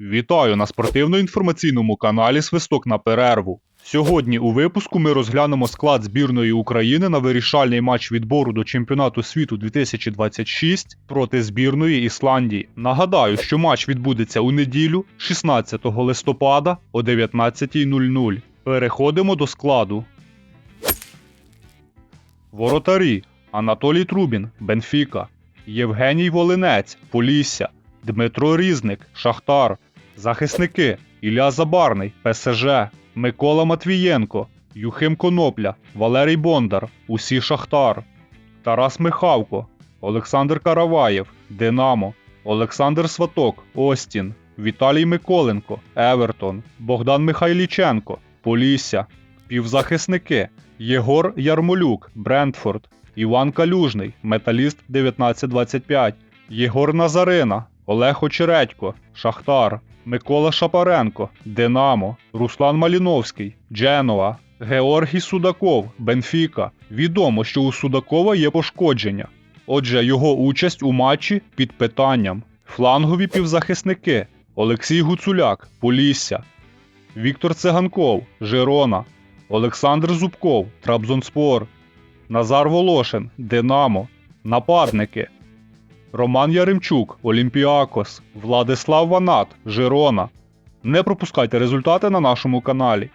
Вітаю на спортивно-інформаційному каналі Свисток на перерву. Сьогодні у випуску ми розглянемо склад збірної України на вирішальний матч відбору до чемпіонату світу 2026 проти збірної Ісландії. Нагадаю, що матч відбудеться у неділю, 16 листопада о 19.00. Переходимо до складу. Воротарі Анатолій Трубін, Бенфіка, Євгеній Волинець, Полісся, Дмитро Різник, Шахтар, захисники. Ілля Забарний, ПСЖ, Микола Матвієнко, Юхим Конопля, Валерій Бондар, усі Шахтар, Тарас Михавко, Олександр Караваєв, Динамо, Олександр Сваток, Остін, Віталій Миколенко, Евертон, Богдан Михайліченко, Полісся, півзахисники. Єгор Ярмолюк, Брентфорд, Іван Калюжний, Металіст 1925, Єгор Назарина, Олег Очередько, Шахтар, Микола Шапаренко, Динамо, Руслан Маліновський, Дженова, Георгій Судаков, Бенфіка. Відомо, що у Судакова є пошкодження. Отже, його участь у матчі під питанням. Флангові півзахисники Олексій Гуцуляк, Полісся, Віктор Циганков, Жирона, Олександр Зубков, Трабзонспор, Назар Волошин, Динамо, Нападники Роман Яремчук, Олімпіакос, Владислав Ванат, Жирона. Не пропускайте результати на нашому каналі.